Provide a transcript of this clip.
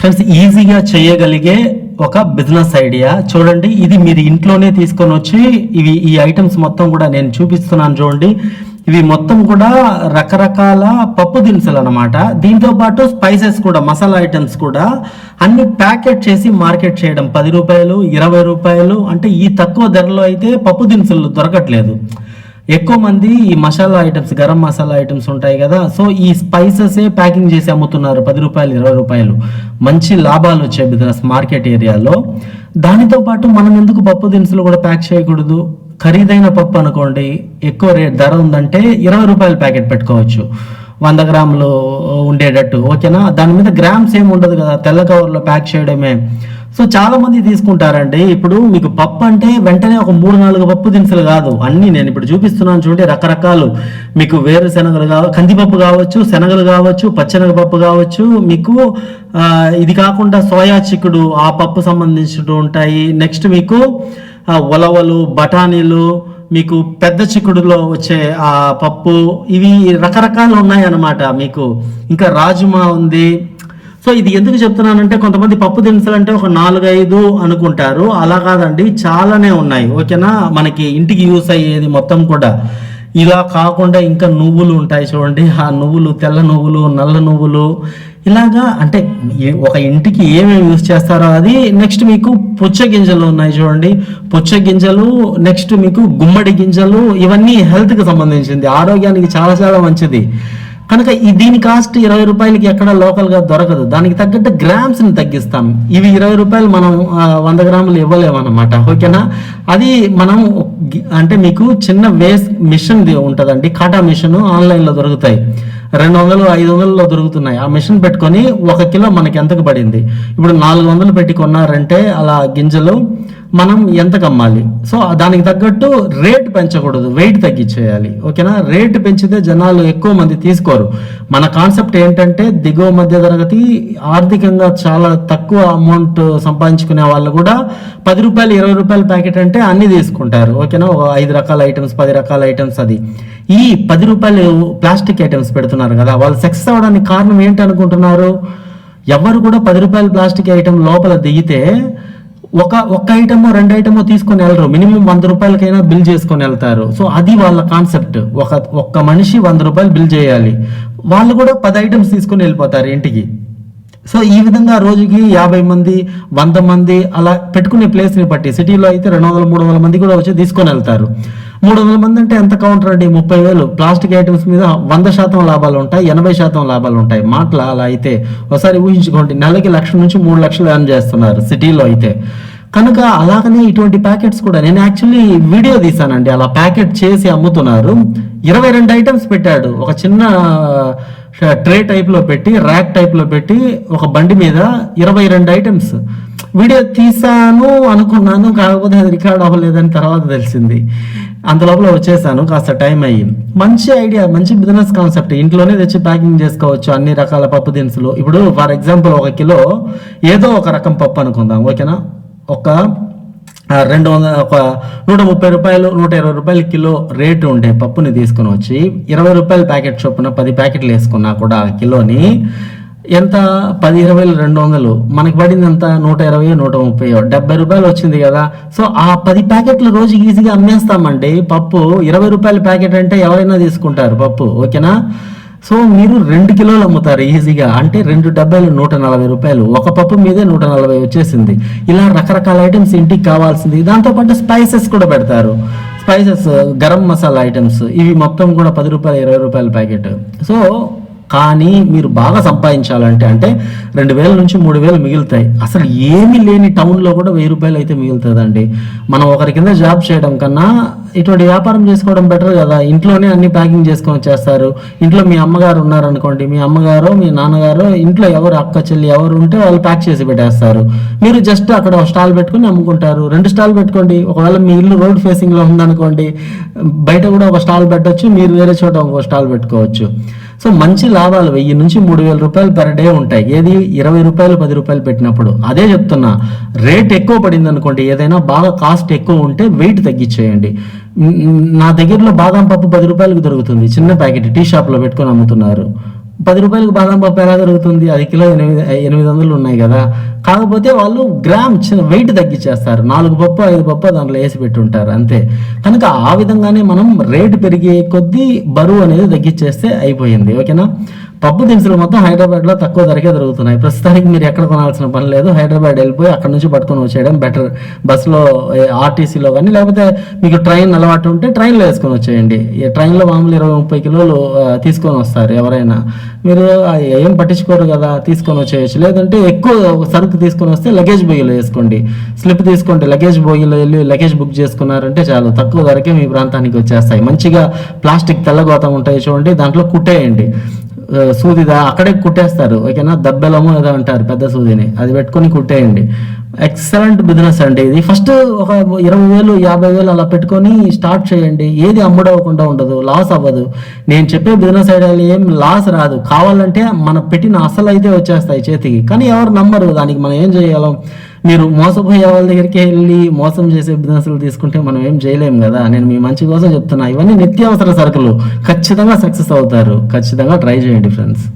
Friends ఈజీగా చేయగలిగే ఒక బిజినెస్ ఐడియా చూడండి ఇది మీరు ఇంట్లోనే తీసుకొని వచ్చి ఇవి ఈ ఐటమ్స్ మొత్తం కూడా నేను చూపిస్తున్నాను చూడండి. ఇవి మొత్తం కూడా రకరకాల పప్పు దినుసులు అనమాట దీంతో పాటు స్పైసెస్ కూడా మసాలా ఐటమ్స్ కూడా అన్ని ప్యాకెట్ చేసి మార్కెట్ చేయడం. పది రూపాయలు ఇరవై రూపాయలు అంటే ఈ తక్కువ ధరలో అయితే పప్పు దినుసులు దొరకట్లేదు. ఎక్కువ మంది ఈ మసాలా ఐటమ్స్ గరం మసాలా ఐటమ్స్ ఉంటాయి కదా. సో ఈ స్పైసెస్ ప్యాకింగ్ చేసి అమ్ముతున్నారు. పది రూపాయలు ఇరవై రూపాయలు. మంచి లాభాలు వచ్చాయి బిజినెస్ మార్కెట్ ఏరియాలో దానితో పాటు మనం ఎందుకు పప్పు దినుసులు కూడా ప్యాక్ చేయకూడదు? ఖరీదైన పప్పు అనుకోండి ఎక్కువ రేట్ ధర ఉందంటే ఇరవై రూపాయల ప్యాకెట్ పెట్టుకోవచ్చు. వంద గ్రాములు ఉండేటట్టు ఓకేనా? దాని మీద గ్రామ్స్ ఏమి ఉండదు కదా. తెల్ల కవర్లో ప్యాక్ చేయడమే. సో చాలా మంది తీసుకుంటారండి. ఇప్పుడు మీకు పప్పు అంటే వెంటనే ఒక మూడు నాలుగు పప్పు దినుసులు కాదు. అన్ని నేను ఇప్పుడు చూపిస్తున్నాను చూడండి రకరకాలు. మీకు వేరు శనగలు కావచ్చు కందిపప్పు కావచ్చు శనగలు కావచ్చు పచ్చెనగపప్పు కావచ్చు. మీకు ఇది కాకుండా సోయా చిక్కుడు ఆ పప్పు సంబంధించినవి ఉంటాయి. నెక్స్ట్ మీకు ఉలవలు బఠానీలు మీకు పెద్ద చిక్కుడులో వచ్చే ఆ పప్పు. ఇవి రకరకాలు ఉన్నాయి అన్నమాట మీకు. ఇంకా రాజుమా ఉంది. సో ఇది ఎందుకు చెప్తున్నానంటే కొంతమంది పప్పు దినుసులు అంటే ఒక నాలుగైదు అనుకుంటారు. అలా కాదండి చాలానే ఉన్నాయి. ఓకేనా? మనకి ఇంటికి యూస్ అయ్యేది మొత్తం కూడా. ఇలా కాకుండా ఇంకా నువ్వులు ఉంటాయి చూడండి. ఆ నువ్వులు తెల్ల నువ్వులు నల్ల నువ్వులు. ఇలాగా అంటే ఒక ఇంటికి ఏమేమి యూస్ చేస్తారో అది నెక్స్ట్ మీకు పుచ్చ గింజలు ఉన్నాయి చూడండి. పుచ్చ గింజలు నెక్స్ట్ మీకు గుమ్మడి గింజలు ఇవన్నీ హెల్త్కి సంబంధించింది. ఆరోగ్యానికి చాలా చాలా మంచిది. కనుక ఈ దీని కాస్ట్ ఇరవై రూపాయలకి ఎక్కడ లోకల్గా దొరకదు. దానికి తగ్గట్టు గ్రామ్స్ని తగ్గిస్తాం. ఇవి ఇరవై రూపాయలు మనం వంద గ్రాములు ఇవ్వలేమన్నమాట. ఓకేనా? అది మనం అంటే మీకు చిన్న వేస్ట్ మిషన్ ఉంటుందండి. కాటా మిషన్ ఆన్లైన్లో దొరుకుతాయి. రెండు వందలు ఐదు వందలలో దొరుకుతున్నాయి. ఆ మిషన్ పెట్టుకొని ఒక కిలో మనకి ఎంతకు పడింది? ఇప్పుడు నాలుగు వందలు పెట్టి కొన్నారంటే అలా గింజలు మనం ఎంత కమ్మాలి? సో దానికి తగ్గట్టు రేట్ పెంచకూడదు వెయిట్ తగ్గించేయాలి. ఓకేనా? రేట్ పెంచితే జనాలు ఎక్కువ మంది తీసుకోరు. మన కాన్సెప్ట్ ఏంటంటే దిగువ మధ్య తరగతి ఆర్థికంగా చాలా తక్కువ అమౌంట్ సంపాదించుకునే వాళ్ళు కూడా పది రూపాయలు ఇరవై రూపాయల ప్యాకెట్ అంటే అన్ని తీసుకుంటారు. ఓకేనా? ఒక ఐదు రకాల ఐటమ్స్ పది రకాల ఐటమ్స్ అది. ఈ పది రూపాయలు ప్లాస్టిక్ ఐటమ్స్ పెడుతున్నారు కదా వాళ్ళు సక్సెస్ అవ్వడానికి కారణం ఏంటి అనుకుంటున్నారు? ఎవరు కూడా పది రూపాయల ప్లాస్టిక్ ఐటమ్ లోపల దిగితే ఒక ఒక్క ఐటమో రెండు ఐటమో తీసుకొని వెళ్ళరు. మినిమం వంద రూపాయలకైనా బిల్ చేసుకొని వెళ్తారు. సో అది వాళ్ళ కాన్సెప్ట్ ఒక ఒక్క మనిషి వంద రూపాయలు బిల్ చేయాలి. వాళ్ళు కూడా పది ఐటమ్స్ తీసుకొని వెళ్ళిపోతారు ఇంటికి. సో ఈ విధంగా రోజుకి యాభై మంది వంద మంది అలా పెట్టుకునే ప్లేస్ని బట్టి సిటీలో అయితే రెండు వందల మూడు వందల మంది కూడా వచ్చి తీసుకొని వెళ్తారు. మూడు వందల మంది అంటే ఎంత కౌంటర్ అండి? ముప్పై వేలు. ప్లాస్టిక్ ఐటమ్స్ మీద వంద శాతం లాభాలు ఉంటాయి ఎనభై శాతం లాభాలు ఉంటాయి. మాటలు అలా అయితే ఒకసారి ఊహించుకోండి. నెలకి లక్ష నుంచి మూడు లక్షలు ఎర్న్ చేస్తున్నారు సిటీలో అయితే. కనుక అలాగనే ఇటువంటి ప్యాకెట్స్ కూడా నేను యాక్చువల్లీ వీడియో తీసానండి అలా ప్యాకెట్ చేసి అమ్ముతున్నారు. ఇరవై రెండు ఐటమ్స్ పెట్టాడు. ఒక చిన్న ట్రే టైప్లో పెట్టి ర్యాక్ టైప్లో పెట్టి ఒక బండి మీద ఇరవై రెండు ఐటమ్స్. వీడియో తీసాను అనుకున్నాను కాకపోతే అది రికార్డ్ అవ్వలేదని తర్వాత తెలిసింది. అంత లోపల వచ్చేసాను కాస్త టైం అయ్యి మంచి ఐడియా మంచి బిజినెస్ కాన్సెప్ట్. ఇంట్లోనే తెచ్చి ప్యాకింగ్ చేసుకోవచ్చు అన్ని రకాల పప్పు దినుసులు. ఇప్పుడు ఫర్ ఎగ్జాంపుల్ ఒక కిలో ఏదో ఒక రకం పప్పు అనుకుందాం ఓకేనా? ఒక రెండు వందల ఒక నూట ముప్పై రూపాయలు నూట ఇరవై రూపాయల కిలో రేటు ఉండే పప్పుని తీసుకుని వచ్చి ఇరవై రూపాయల ప్యాకెట్ చొప్పున పది ప్యాకెట్లు వేసుకున్నా కూడా ఆ కిలోని ఎంత? పది ఇరవై రెండు వందలు. మనకి పడింది ఎంత? నూట ఇరవై నూట ముప్పై డెబ్బై రూపాయలు వచ్చింది కదా. సో ఆ పది ప్యాకెట్లు రోజు ఈజీగా అమ్మేస్తామండి. పప్పు ఇరవై రూపాయల ప్యాకెట్ అంటే ఎవరైనా తీసుకుంటారు పప్పు. ఓకేనా? సో మీరు రెండు కిలోలు అమ్ముతారు ఈజీగా. అంటే రెండు డబ్బాలు నూట నలభై రూపాయలు. ఒక పప్పు మీదే నూట నలభై వచ్చేసింది. ఇలా రకరకాల ఐటమ్స్ ఇంటికి కావాల్సింది. దాంతోపాటు స్పైసెస్ కూడా పెడతారు. స్పైసెస్ గరం మసాలా ఐటమ్స్ ఇవి మొత్తం కూడా పది రూపాయలు ఇరవై రూపాయల ప్యాకెట్. సో కానీ మీరు బాగా సంపాదించాలంటే అంటే రెండు వేల నుంచి మూడు వేలు మిగులుతాయి. అసలు ఏమీ లేని టౌన్లో కూడా వెయ్యి రూపాయలు అయితే మిగులుతుందండి. మనం ఒకరి కింద జాబ్ చేయడం కన్నా ఇటువంటి వ్యాపారం చేసుకోవడం బెటర్ కదా. ఇంట్లోనే అన్ని ప్యాకింగ్ చేసుకొని వచ్చేస్తారు. ఇంట్లో మీ అమ్మగారు ఉన్నారనుకోండి మీ అమ్మగారు మీ నాన్నగారు ఇంట్లో ఎవరు అక్క చెల్లి ఎవరు ఉంటే వాళ్ళు ప్యాక్ చేసి పెట్టేస్తారు. మీరు జస్ట్ అక్కడ ఒక స్టాల్ పెట్టుకుని అమ్ముకుంటారు. రెండు స్టాల్ పెట్టుకోండి. ఒకవేళ మీ ఇల్లు రోడ్ ఫేసింగ్లో ఉందనుకోండి బయట కూడా ఒక స్టాల్ పెట్టచ్చు. మీరు వేరే చోట ఒక స్టాల్ పెట్టుకోవచ్చు. సో మంచి లాభాలు వెయ్యి నుంచి మూడు వేల రూపాయలు పర్ డే ఉంటాయి. ఏది? ఇరవై రూపాయలు పది రూపాయలు పెట్టినప్పుడు. అదే చెప్తున్నా రేట్ ఎక్కువ పడింది అనుకోండి ఏదైనా బాగా కాస్ట్ ఎక్కువ ఉంటే వెయిట్ తగ్గించేయండి. నా దగ్గరలో బాదం పప్పు పది రూపాయలకు దొరుకుతుంది. చిన్న ప్యాకెట్ టీ షాప్లో పెట్టుకొని అమ్ముతున్నారు. పది రూపాయలకు బాదం పప్పు ఎలా దొరుకుతుంది? అది కిలో ఎనిమిది ఎనిమిది వందలు ఉన్నాయి కదా. కాకపోతే వాళ్ళు గ్రామ్ చిన్న వెయిట్ తగ్గించేస్తారు. నాలుగు పప్పు ఐదు పప్పు దాంట్లో వేసి పెట్టుంటారు. అంతే. కనుక ఆ విధంగానే మనం రేటు పెరిగే కొద్దీ బరువు అనేది తగ్గించేస్తే అయిపోయింది. ఓకేనా? పప్పు దినుసులు మొత్తం హైదరాబాద్లో తక్కువ ధరకే దొరుకుతున్నాయి. ప్రస్తుతానికి మీరు ఎక్కడ కొనాల్సిన పని లేదు. హైదరాబాద్ వెళ్ళిపోయి అక్కడ నుంచి పట్టుకొని వచ్చేయడం బెటర్ బస్సులో ఆర్టీసీలో కానీ లేకపోతే మీకు ట్రైన్ అలవాటు ఉంటే ట్రైన్లో వేసుకొని వచ్చేయండి. ఈ ట్రైన్లో మామూలు ఇరవై ముప్పై కిలోలు తీసుకొని వస్తారు ఎవరైనా. మీరు ఏం పట్టించుకోరు కదా తీసుకొని వచ్చేయచ్చు. లేదంటే ఎక్కువ సరుకు తీసుకొని వస్తే లగేజ్ బోగిలో వేసుకోండి. స్లిప్ తీసుకోండి లగేజ్ బోగిలో వెళ్ళి లగేజ్ బుక్ చేసుకున్నారంటే చాలు. తక్కువ ధరకే మీ ప్రాంతానికి వచ్చేస్తాయి. మంచిగా ప్లాస్టిక్ తెల్లగోతం ఉంటాయి చూడండి దాంట్లో కుట్టేయండి. సూదిదా అక్కడే కుట్టేస్తారు. ఓకేనా? దబ్బెలము ఏదో అంటారు పెద్ద సూదిని. అది పెట్టుకొని కుట్టేయండి. ఎక్సలెంట్ బిజినెస్ అండి ఇది. ఫస్ట్ ఒక ఇరవై వేలు యాభై వేలు అలా పెట్టుకొని స్టార్ట్ చేయండి. ఏది అమ్ముడవకుండా ఉండదు. లాస్ అవ్వదు. నేను చెప్పే బిజినెస్ ఐడియాలు ఏం లాస్ రాదు. కావాలంటే మన పెట్టిన అసలు అయితే వచ్చేస్తాయి చేతికి. కానీ ఎవరు నమ్మరు. దానికి మనం ఏం చేయగలం మీరు మోసపోయే వాళ్ళ దగ్గరికి వెళ్ళి మోసం చేసే బిజినెస్లు తీసుకుంటే మనం ఏం చేయలేం కదా? నేను మీ మంచి కోసం చెప్తున్నా. ఇవన్నీ నిత్యావసర సరుకులు. ఖచ్చితంగా సక్సెస్ అవుతారు. ఖచ్చితంగా ట్రై చేయండి ఫ్రెండ్స్